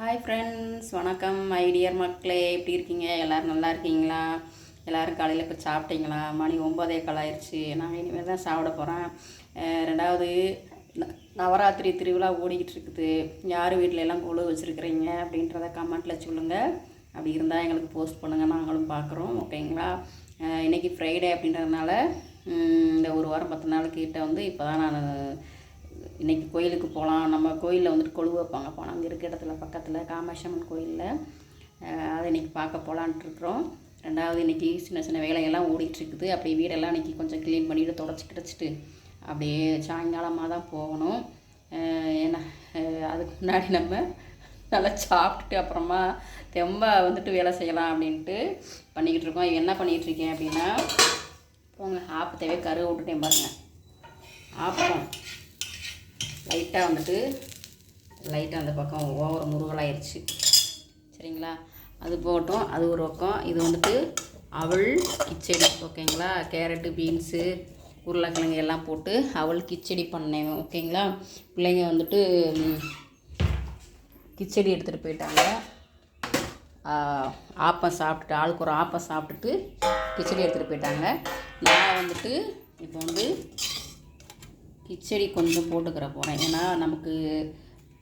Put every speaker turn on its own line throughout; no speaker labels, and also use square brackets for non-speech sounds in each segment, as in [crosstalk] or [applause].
Hi friends வணக்கம். My dear மக்களே எப்படி இருக்கீங்க? எல்லோரும் நல்லா இருக்கீங்களா? எல்லோரும் காலையில் இப்போ சாப்பிட்டீங்களா? மணி ஒம்பதே கால் ஆயிடுச்சு நாங்கள் இனிமேல் தான் சாப்பிட போகிறேன் ரெண்டாவது ந- நவராத்திரி திருவிழா ஓடிக்கிட்டு இருக்குது. யார் வீட்டில எல்லாம் கொழு வச்சுருக்கிறீங்க? அப்படின்றத கமெண்ட்டில் சொல்லுங்கள் அப்படி இருந்தால் எங்களுக்கு போஸ்ட் பண்ணுங்கள் நாங்களும் பார்க்குறோம் ஓகேங்களா? இன்றைக்கி இன்னைக்கு ஃப்ரைடே அப்படின்றதுனால இந்த ஒரு வாரம் பத்து நாள் கிட்ட வந்து இப்போ தான் நான் இன்றைக்கி கோயிலுக்கு போகலாம். நம்ம கோயிலில் வந்துட்டு கொழு வைப்பாங்க. போனால் அங்கே இருக்க இடத்துல பக்கத்தில் காமாட்சியம்மன் கோயிலில் அதை இன்னைக்கு பார்க்க போகலான்ட்டு இருக்கிறோம். ரெண்டாவது இன்னைக்கு சின்ன சின்ன வேலையெல்லாம் ஓடிட்டுருக்குது. அப்படியே வீடெல்லாம் இன்னைக்கு கொஞ்சம் க்ளீன் பண்ணிவிட்டு தொடச்சி கிடச்சிட்டு அப்படியே சாயங்காலமாக தான் போகணும். ஏன்னா அதுக்கு முன்னாடி நம்ம நல்லா சாப்பிட்டுட்டு அப்புறமா தெம்ப வந்துட்டு வேலை செய்யலாம் அப்படின்ட்டு பண்ணிக்கிட்டு இருக்கோம். என்ன பண்ணிகிட்ருக்கேன் அப்படின்னா போங்க ஆப்பத்தவே கரு விட்டுட்டேன் பாருங்கள் ஆப்பம். லைட்டாக வந்துட்டு லைட்டாக அந்த பக்கம் ஓவர் முருகலாயிருச்சு. சரிங்களா? அது போட்டோம். அது ஒரு பக்கம். இது வந்துட்டு அவள் கிச்சடி. ஓகேங்களா? கேரட்டு பீன்ஸு உருளைக்கிழங்கு எல்லாம் போட்டு அவள் கிச்சடி பண்ணேன். ஓகேங்களா? பிள்ளைங்க வந்துட்டு கிச்சடி எடுத்துகிட்டு போயிட்டாங்க. ஆப்பம் சாப்பிட்டுட்டு ஆளுக்கு ஒரு ஆப்பம் சாப்பிட்டுட்டு கிச்சடி எடுத்துகிட்டு போயிட்டாங்க. நான் வந்துட்டு இப்போ வந்து கிச்சடி கொஞ்சம் போட்டுக்கிற போகிறேன் ஏன்னா நமக்கு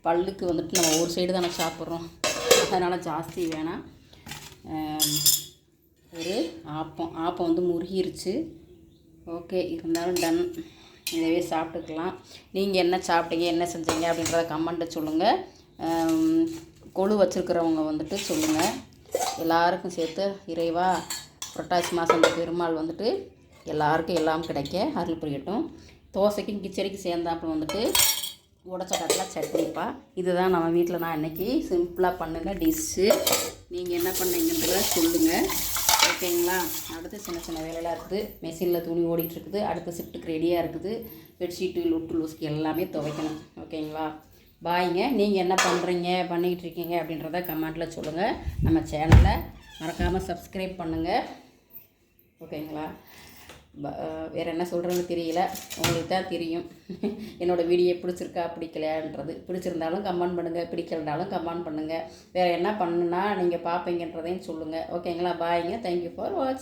பல்லுக்கு வந்துட்டு நம்ம ஒரு சைடு தானே சாப்பிட்றோம். அதனால் ஜாஸ்தி வேணாம். ஒரு ஆப்பம். ஆப்பம் வந்து முருகிருச்சு. ஓகே இருந்தாலும் டன் இதவே சாப்பிட்டுக்கலாம். நீங்கள் என்ன சாப்பிட்டீங்க என்ன செஞ்சீங்க அப்படின்றத கமெண்ட்டை சொல்லுங்கள் கொழு வச்சுருக்கிறவங்க வந்துட்டு சொல்லுங்கள் எல்லாருக்கும் சேர்த்து இறைவா புரட்டாசி மாதம் பெருமாள் வந்துட்டு எல்லாருக்கும் எல்லாம் கிடைக்க அருள் புரியட்டும். தோசைக்கும் கிச்சடிக்கு சேர்ந்தாப்புல வந்துட்டு உடச்ச கடலை சட்னிப்பா இதுதான் நம்ம வீட்டில் நான் இன்றைக்கி சிம்பிளாக பண்ணுங்க டிஷ்ஷு. நீங்கள் என்ன பண்ணீங்கன்றத சொல்லுங்கள் ஓகேங்களா? அடுத்து சின்ன சின்ன வேலையெல்லாம் இருக்குது. மெஷினில் துணி ஓடிட்டுருக்குது அடுத்த ஷிஃப்ட்டுக்கு ரெடியாக இருக்குது. பெட்ஷீட்டு லொட்டு லூஸ்க்கு எல்லாமே துவைக்கணும். ஓகேங்களா? பாய்ங்க. நீங்கள் என்ன பண்ணுறீங்க பண்ணிக்கிட்டு இருக்கீங்க அப்படின்றத கமெண்ட்டில் சொல்லுங்கள் நம்ம சேனலை மறக்காமல் சப்ஸ்கிரைப் பண்ணுங்கள் ஓகேங்களா? வேற என்ன சொல்கிறேன்னு தெரியல. உங்களுக்கு தான் தெரியும். [laughs] என்னோடய வீடியோ பிடிச்சிருக்கா பிடிக்கலையான்றது. பிடிச்சிருந்தாலும் கமெண்ட் பண்ணுங்கள் பிடிக்கலனாலும் கமெண்ட் பண்ணுங்கள் வேறு என்ன பண்ணுனா நீங்கள் பார்ப்பீங்கன்றதையும் சொல்லுங்கள் ஓகேங்களா பாய்ங்க தேங்க்யூ ஃபார் வாட்ச்